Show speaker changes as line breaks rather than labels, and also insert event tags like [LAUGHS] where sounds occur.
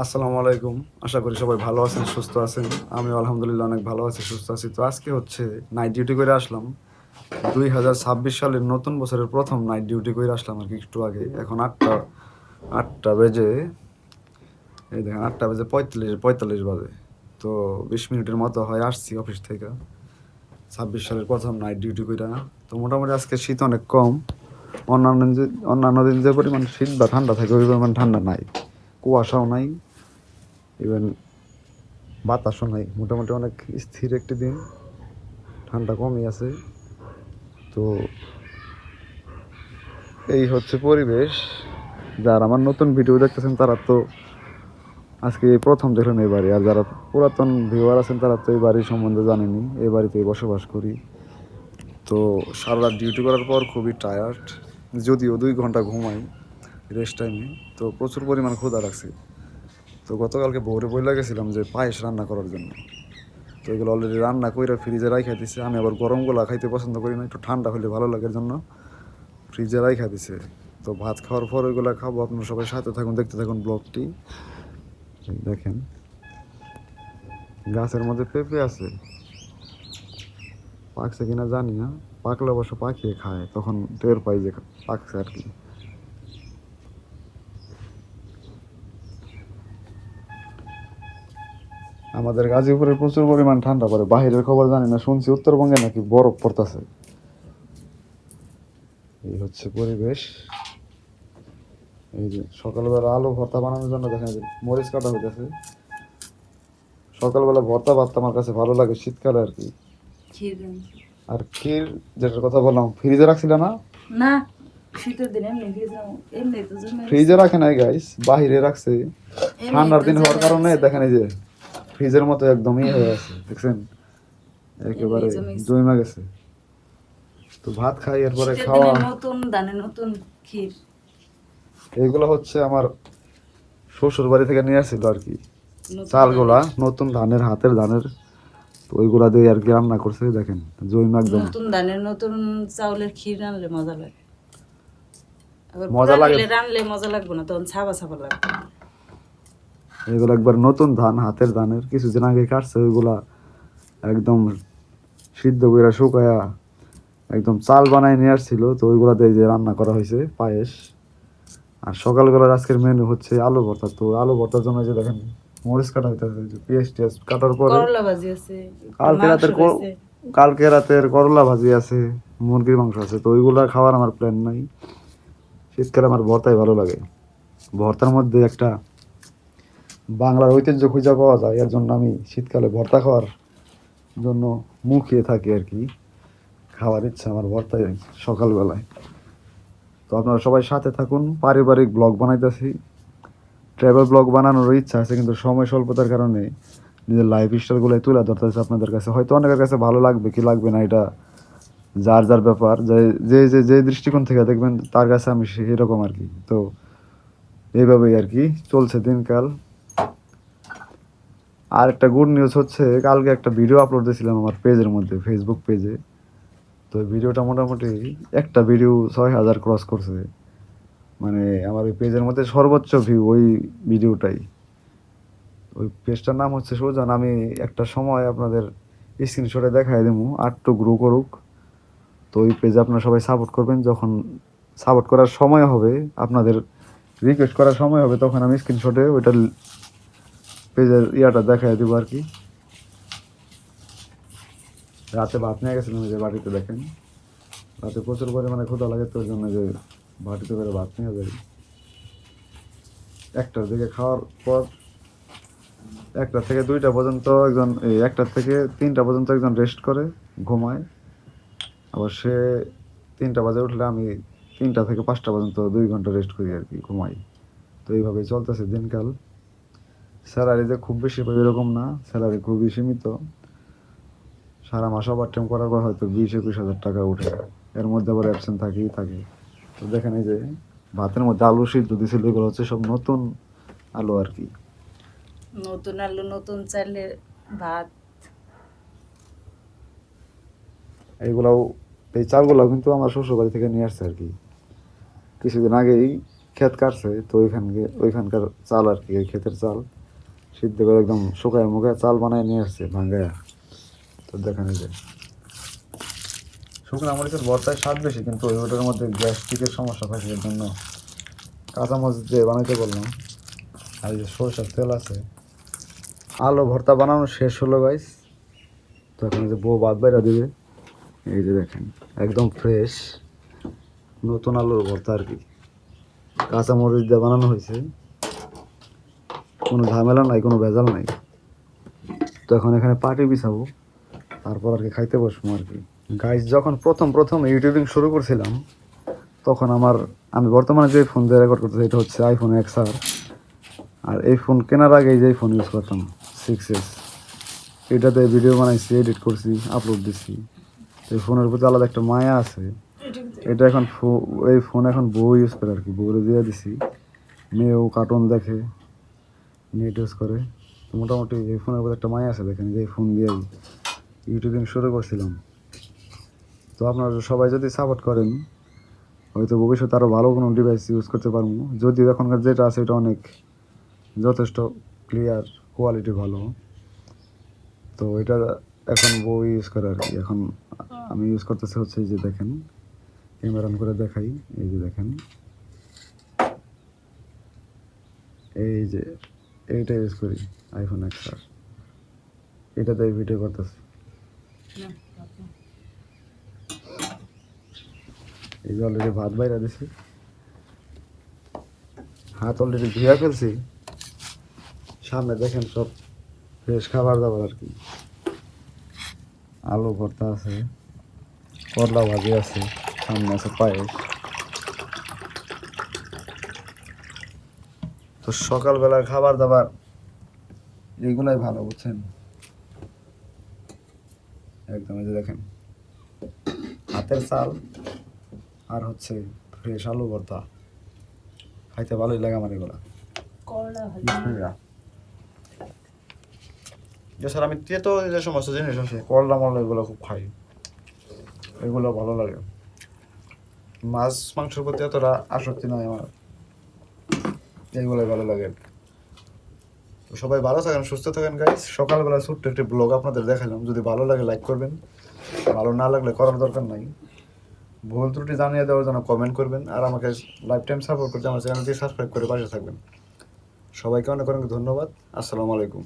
আসসালামু আলাইকুম। আশা করি সবাই ভালো আছেন, সুস্থ আছেন। আমি আলহামদুলিল্লাহ অনেক ভালো আছি, সুস্থ আছি। তো আজকে হচ্ছে নাইট ডিউটি করে আসলাম। দুই হাজার ছাব্বিশ সালের নতুন বছরের প্রথম নাইট ডিউটি করে আসলাম আর কি একটু আগে। এখন আটটা আটটা বেজে, এই দেখেন আটটা বেজে পঁয়তাল্লিশ পঁয়তাল্লিশ বাজে। তো বিশ মিনিটের মতো হয় আসছি অফিস থেকে। ছাব্বিশ সালের প্রথম নাইট ডিউটি করে তো মোটামুটি আজকে শীত অনেক কম। অন্যান্য অন্যান্য দিন যে পরিমাণ শীত বা ঠান্ডা থাকে, ওই পরিমাণ ঠান্ডা নাই। কুয়াশাও নাই ইভেন বাতাসও নাই। মোটামুটি অনেক স্থির একটি দিন। ঠান্ডা কমই আছে। তো এই হচ্ছে পরিবেশ। যারা আমার নতুন ভিডিও দেখতেছেন, তারা তো আজকে এই প্রথম দেখলেন এই বাড়ি। আর যারা পুরাতন ভিউয়ার আছেন, তারা তো এই বাড়ির সম্বন্ধে জানেনি। এই বাড়িতেই বসবাস করি। তো সারা ডিউটি করার পর খুবই টায়ার্ড যদিও দুই ঘণ্টা ঘুমাই। রেস্ট টাইমে। তো প্রচুর পরিমাণ ক্ষুধা রাখছে তো গতকালকে ভোরে বইলা গেছিলাম যে পায়েস রান্না করার জন্য। তো এগুলো অলরেডি রান্না কইরা ফ্রিজে রাইখা দিছে। আমি আবার গরমগুলা খাইতে পছন্দ করি না, একটু ঠান্ডা হলে ভালো লাগার জন্য। ফ্রিজে রাইখা দিছে। তো ভাত খাওয়ার পর ওইগুলো খাব। আপনার সবাই সাথে থাকুন, দেখতে থাকুন ব্লগটি দেখেন। গাছের মধ্যে পেঁপে আছে। পাকছে কিনা জানি না। পাকলে অবশ্য পাকিয়ে খায়, তখন টের পাই যে পাকছে আর কি। আমাদের গাজীপুরে প্রচুর পরিমাণ ঠান্ডা পড়ে। বাহিরের খবর জানি না শুনছি উত্তরবঙ্গে নাকি বরফ পড়তেছে। এই হচ্ছে পরিবেশ। এই যে সকালবেলা আলু ভর্তা বানানোর জন্য দেখেন যে মরিচ কাটা হইতেছে। সকালবেলা ভর্তা ভাত আমার কাছে ভালো লাগে শীতকালে আর কি। আর ক্ষীর যেটার কথা বললাম ফ্রিজে রাখছিল না?
না শীতের দিন এমনি ফ্রিজে এমনি তো
ফ্রিজে রাখে নাই গাইস বাহিরে রাখছে। ঠান্ডার দিন হওয়ার কারণে। দেখেন এই যে ফ্রিজের মতো একদম ইয়ে হয়ে [LAUGHS] আছে দেখছেন? একেবারে
জমে গেছে।
তো ভাত খাই এরপরে খাওয়া।
নতুন দানে নতুন ক্ষীর।
এইগুলো হচ্ছে আমার শ্বশুর বাড়ি থেকে নিয়ে আসছিল আর কি। চালগুলা নতুন ধানের হাতের ধানের। তো ওইগুলা দিয়ে আর কি রান্না করছে দেখেন জৈম একদম।
নতুন দানের নতুন চাউলের ক্ষীর রানলে মজা লাগে।
মজা। লাগে।
রানলে মজা লাগবে না তখন ছাপা ছাপা লাগবে।
এগুলো একবার নতুন ধান হাতের ধানের। কিছুদিন আগে কাটছে ওইগুলা একদম সিদ্ধ করে শুকায়া একদম চাল বানায় নিয়ে আসছিল। তো ওইগুলা দিয়ে যে রান্না করা হয়েছে পায়েস। আর সকালবেলার আজকের মেনু হচ্ছে আলু ভর্তা। তো আলু ভর্তার জন্য যে দেখেন মরিচ কাটা হইতে পেঁয়াজ টিয়াজ কাটার পরে কালকে রাতের কালকে রাতের করলা ভাজি আছে মুরগির মাংস আছে। তো ওইগুলা খাওয়ার আমার প্ল্যান নাই। শীতকালে আমার ভর্তাই ভালো লাগে। ভর্তার মধ্যে একটা বাংলার ঐতিহ্য খুঁজে পাওয়া যায়, এর জন্য আমি শীতকালে ভর্তা খাওয়ার জন্য মুখিয়ে থাকি আর কি। খাওয়ার ইচ্ছা আমার ভর্তাই সকালবেলায়। তো আপনারা সবাই সাথে থাকুন, পারিবারিক ব্লগ বানাইতেছি। ট্রাভেল ব্লগ বানানোর ইচ্ছা আছে, কিন্তু সময় স্বল্পতার কারণে নিজের লাইফ স্টাইলগুলো তুলে ধরতেছে আপনাদের কাছে। হয়তো অনেকের কাছে ভালো লাগবে কি লাগবে না, এটা যার যার ব্যাপার, যে যে যে যে দৃষ্টিকোণ থেকে দেখবেন, তার কাছে আমি সেরকম আর কি। তো এইভাবেই আর কি চলছে দিনকাল। আর একটা গুড নিউজ হচ্ছে, কালকে একটা ভিডিও আপলোড দিয়েছিলাম আমার পেজের মধ্যে ফেসবুক পেজে তো ভিডিওটা মোটামুটি একটা ভিডিও ছয় হাজার ক্রস করছে। মানে আমার ওই পেজের মধ্যে সর্বোচ্চ ভিউ ওই ভিডিওটাই ওই পেজটার নাম হচ্ছে সুজন, আমি একটা সময় আপনাদের স্ক্রিনশটে দেখাই দেবো আটটু গ্রো করুক। তো ওই পেজে আপনারা সবাই সাপোর্ট করবেন, যখন সাপোর্ট করার সময় হবে, আপনাদের রিকোয়েস্ট করার সময় হবে, তখন আমি স্ক্রিনশটে ওইটা পেজের ইয়াটা দেখাই দেবো আর কি। রাতে ভাত নিয়ে গেছিলাম যে বাড়িতে দেখেন। রাতে প্রচুর পরিমাণে ক্ষুধা লাগে, তো ওই জন্য যে বাটিতে করে ভাত নিয়ে যাই। একটার দিকে খাওয়ার পর একটা থেকে দুইটা পর্যন্ত একজন, এই একটা থেকে তিনটা পর্যন্ত একজন রেস্ট করে, ঘুমায়। আবার সে তিনটা বাজে উঠলে আমি তিনটা থেকে পাঁচটা পর্যন্ত দুই ঘণ্টা রেস্ট করি আর কি, ঘুমাই। তো এইভাবেই চলতেছে দিনকাল। স্যালারি যে খুব বেশি এরকম না স্যালারি খুবই সীমিত সারা মাস ওভার টাইম করার পর হয়তো বিশ একুশ হাজার টাকা উঠে। এর মধ্যে আবার অ্যাবসেন্ট থাকি থাকে তো দেখেন এই যে ভাতের মধ্যে আলু সিদ্ধ দিয়েছিল এগুলো হচ্ছে সব নতুন আলু আর কি।
নতুন আলু নতুন চাইলে ভাত।
এইগুলাও এই চালগুলো কিন্তু আমার শ্বশুর বাড়ি থেকে নিয়ে আসছে আর কি। কিছুদিন আগেই ক্ষেত কাটছে তো ওইখানকে ওইখানকার চাল আর কি এই ক্ষেতের চাল। সিদ্ধ করে একদম শুকায় মুখে চাল বানায় নিয়ে আসছে ভাঙ্গায়া। তো দেখেন যে। শুকনো মরিচের ভর্তায় স্বাদ বেশি, কিন্তু ওই ওটার মধ্যে গ্যাস্ট্রিকের সমস্যা থাকে এর জন্য কাঁচা মরিচ দিয়ে বানাইতে বললাম। আর যে সরষের তেল আছে। আলু ভর্তা বানানো শেষ হলো গাইস তো এখন যে বউ বাদ বাইরা দিবে। এই যে দেখেন, একদম ফ্রেশ নতুন আলুর ভর্তা আর কি। কাঁচা মরিচ দিয়ে বানানো হয়েছে। কোনো ঝামেলা নাই, কোনো ভেজাল নাই। তো এখন এখানে পাটি বিছাবো, তারপর আর কি খাইতে বসবো আর কি। গাইস যখন প্রথম প্রথম ইউটিউবিং শুরু করছিলাম, তখন আমার, আমি বর্তমানে যে ফোন দিয়ে রেকর্ড করতেছি, এটা হচ্ছে আইফোন এক্স আর আর এই ফোন কেনার আগে যে ফোন ইউজ করতাম সিক্স এস এটাতে ভিডিও বানাইছি এডিট করছি আপলোড দিছি। এই ফোনের প্রতি আলাদা একটা মায়া আছে। এটা এখন এই ফোন এখন বউ ইউজ করে আর কি, বউরে দিয়ে দিছি। মেয়েও কার্টুন দেখে। নেট ইউজ করে। তো মোটামুটি এই ফোনের প্রতি একটা মায়া আছে দেখেন, এই ফোন দিয়েই ইউটিউবিং শুরু করছিলাম। তো আপনারা সবাই যদি সাপোর্ট করেন, হয়তো ভবিষ্যতে আরও ভালো কোনো ডিভাইস ইউজ করতে পারব। যদিও এখনকার যেটা আছে এটা অনেক যথেষ্ট ক্লিয়ার কোয়ালিটি ভালো। তো এটা এখন বউ ইউজ করে আর কি। এখন আমি ইউজ করতেছি হচ্ছে এই যে দেখেন ক্যামেরা অন করে দেখাই। এই যে দেখেন, এই যে এইটা ইউজ করি আইফোন এক্স আর। এটাতে ভিডিও করতেছি। এই যে অলরেডি ভাত বাইরা দিছি। হাত অলরেডি ধুয়ে ফেলছি। সামনে দেখেন সব ফ্রেশ খাবার দাবার আর কি। আলু ভর্তা আছে করলা ভাজি আছে সামনে আছে পায়েস। তো সকালবেলার খাবার দাবার এগুলাই ভালো বুঝছেন? একদম এই যে দেখেন হাতের চাল আর হচ্ছে ফ্রেশ আলু ভর্তা। খাইতে ভালোই লাগে আমার এগুলা। এছাড়া আমি তেতো যে সমস্ত জিনিস আছে করলা মরলা এগুলো খুব খাই। এগুলো ভালো লাগে। মাছ মাংসের প্রতি এতটা আসক্তি নয় আমার। এইগুলোই ভালো লাগে। তো সবাই ভালো থাকেন, সুস্থ থাকেন গাইজ সকালবেলা ছোট্ট একটি ব্লগ আপনাদের দেখালাম। যদি ভালো লাগে লাইক করবেন। ভালো না লাগলে করার দরকার নাই। ভুল ত্রুটি জানিয়ে দেওয়ার জন্য কমেন্ট করবেন। আর আমাকে লাইফ টাইম সাপোর্ট করতে আমার চ্যানেলটি সাবস্ক্রাইব করে পাশে থাকবেন। সবাইকে অনেক অনেক ধন্যবাদ। আসসালামু আলাইকুম।